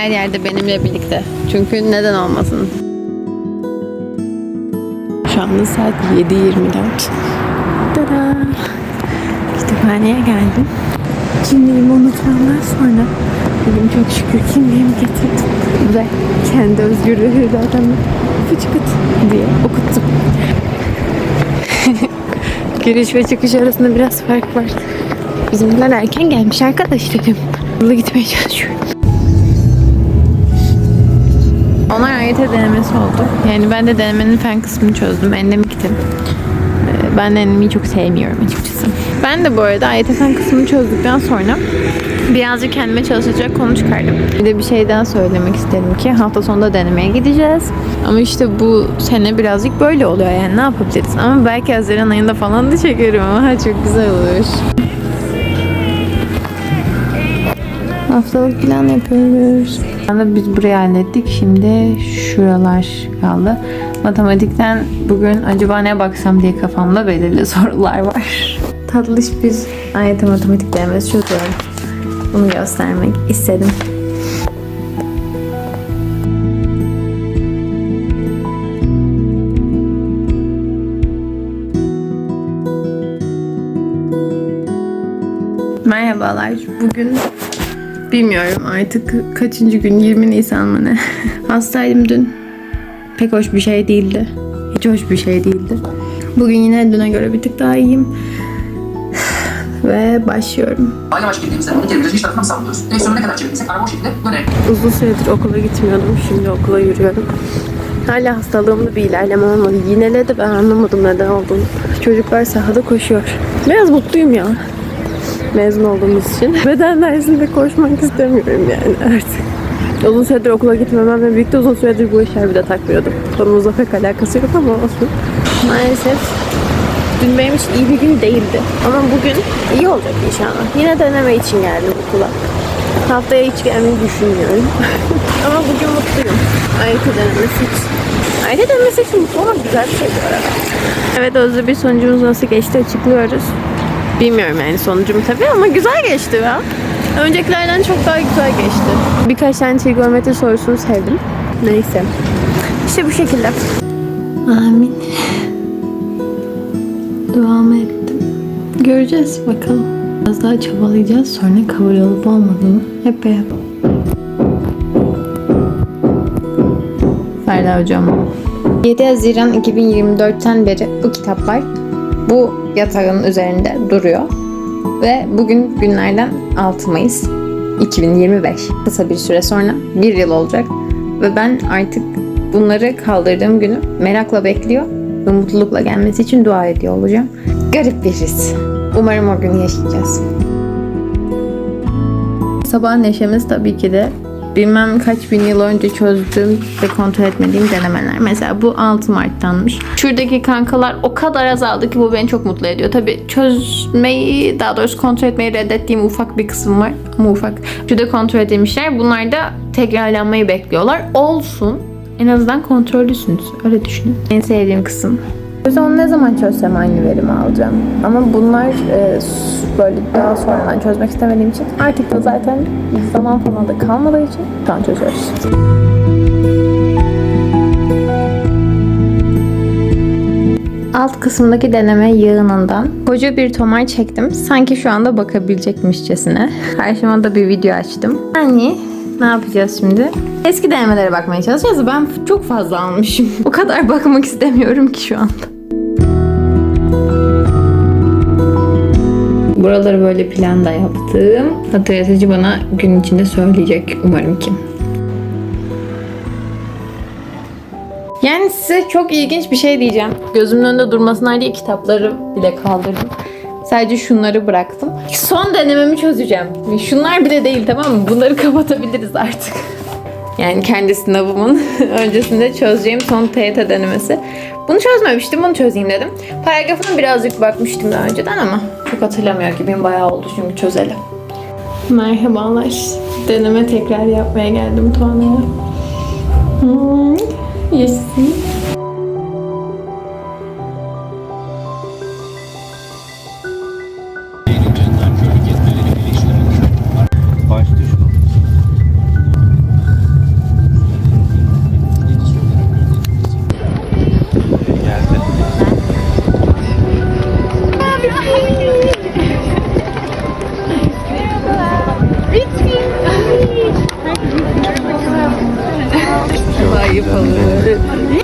her yerde benimle birlikte. Çünkü neden olmasın? Şu anda saat 7.24. Tada! Kütüphaneye geldim. Kimliğimi unutmamdan sonra bugün çok şükür kimliğimi getirdim. Ve kendi özgürlüğü hürriyetimi fıçkıt diye okuttum. Giriş ve çıkış arasında biraz fark var. Bizimkiler erken gelmiş arkadaşlarım. Hızlı gitmeye çalışıyorum. Onlar AYT denemesi oldu. Yani ben de denemenin fen kısmını çözdüm. Endemiktim. Ee, Ben de endemiği çok sevmiyorum açıkçası. Ben de bu arada AYT fen kısmını çözdükten sonra birazcık kendime çalışacak konu çıkardım. Bir de bir şey daha söylemek istedim ki hafta sonunda denemeye gideceğiz. Ama işte bu sene birazcık böyle oluyor yani ne yapabiliriz? Ama belki Haziran ayında falan da çekerim ama çok güzel olur. Haftalık plan yapıyoruz. Anda biz burayı hallettik. Şimdi şuralar kaldı. Matematikten bugün acaba ne baksam diye kafamda belirli sorular var. Tatlış bir ayet matematik denemesi çözüyorum. Bunu göstermek istedim. Merhabalar. Bugün bilmiyorum artık kaçıncı gün 20 Nisan mı ne? Hastaydım dün. Pek hoş bir şey değildi. Hiç hoş bir şey değildi. Bugün yine düne göre bir tık daha iyiyim. Ve başlıyorum. Aynı baş girdiğimizde onu geri iç tarafına mı savunuyoruz? Direksiyonu ne kadar çevirdiysek araba o şekilde dönelim. Uzun süredir okula gitmiyordum. Şimdi okula yürüyorum. Hala hastalığımda bir ilerleme olmadı. Yinele de ben anlamadım neden olduğunu. Çocuklar sahada koşuyor. Biraz mutluyum ya. Mezun olduğumuz için. Beden dersinde koşmak istemiyorum yani artık. Uzun süredir okula gitmememle birlikte uzun süredir bu eşarbı da takmıyordum. Konumuzla pek alakası yok ama olsun. Maalesef dün benim için iyi bir gün değildi. Ama bugün iyi olacak inşallah. Yine deneme için geldim okula. Haftaya hiç gelmeyi düşünmüyorum. Ama bugün mutluyum. Ayrıca denemesi için. Ayrıca denemesi için mutlu olmak güzel bir şey bu arada. Evet Özlü bir sonucumuz nasıl geçti açıklıyoruz. Bilmiyorum yani sonucum tabii ama güzel geçti ya. Öncekilerden çok daha güzel geçti. Birkaç tane trigonometri sorusunu sevdim. Neyse. İşte bu şekilde. Amin. Duamı ettim. Göreceğiz bakalım. Biraz daha çabalayacağız. Sonra kabul olup olmadığını hep beraber. Ferda Hocam. 7 Haziran 2024'ten beri bu kitaplar bu yatağın üzerinde duruyor. Ve bugün günlerden 6 Mayıs 2025. Kısa bir süre sonra bir yıl olacak. Ve ben artık bunları kaldırdığım günü merakla bekliyor ve mutlulukla gelmesi için dua ediyor olacağım. Garip bir his. Umarım o günü yaşayacağız. Sabah neşemiz tabii ki de bilmem kaç bin yıl önce çözdüğüm ve kontrol etmediğim denemeler. Mesela bu 6 Mart'tanmış. Şuradaki kankalar o kadar azaldı ki bu beni çok mutlu ediyor. Tabii çözmeyi, daha doğrusu kontrol etmeyi reddettiğim ufak bir kısım var. Ama ufak. Şurada kontrol edilmişler. Bunlar da tekrarlanmayı bekliyorlar. Olsun. En azından kontrollüsünüz. Öyle düşünün. En sevdiğim kısım. O onu ne zaman çözsem aynı verimi alacağım. Ama bunlar e, böyle daha sonradan çözmek istemediğim için artık da zaten zaman falan da kalmadığı için şu an çözüyoruz. Alt kısımdaki deneme yığınından koca bir tomar çektim. Sanki şu anda bakabilecekmişçesine. Karşıma da bir video açtım. Yani ne yapacağız şimdi? Eski denemelere bakmaya çalışacağız. Ben çok fazla almışım. O kadar bakmak istemiyorum ki şu anda. Buraları böyle planda yaptım. Hatırlatıcı bana gün içinde söyleyecek umarım ki. Yani size çok ilginç bir şey diyeceğim. Gözümün önünde durmasınlar diye kitapları bile kaldırdım. Sadece şunları bıraktım. Son denememi çözeceğim. Şunlar bile değil tamam mı? Bunları kapatabiliriz artık. Yani kendi sınavımın öncesinde çözeceğim son TYT denemesi. Bunu çözmemiştim, bunu çözeyim dedim. Paragrafına birazcık bakmıştım daha önceden ama çok hatırlamıyor gibiyim. Bayağı oldu çünkü çözelim. Merhabalar. Deneme tekrar yapmaya geldim Tuana'ya. Hmm, yaşasın. 一捧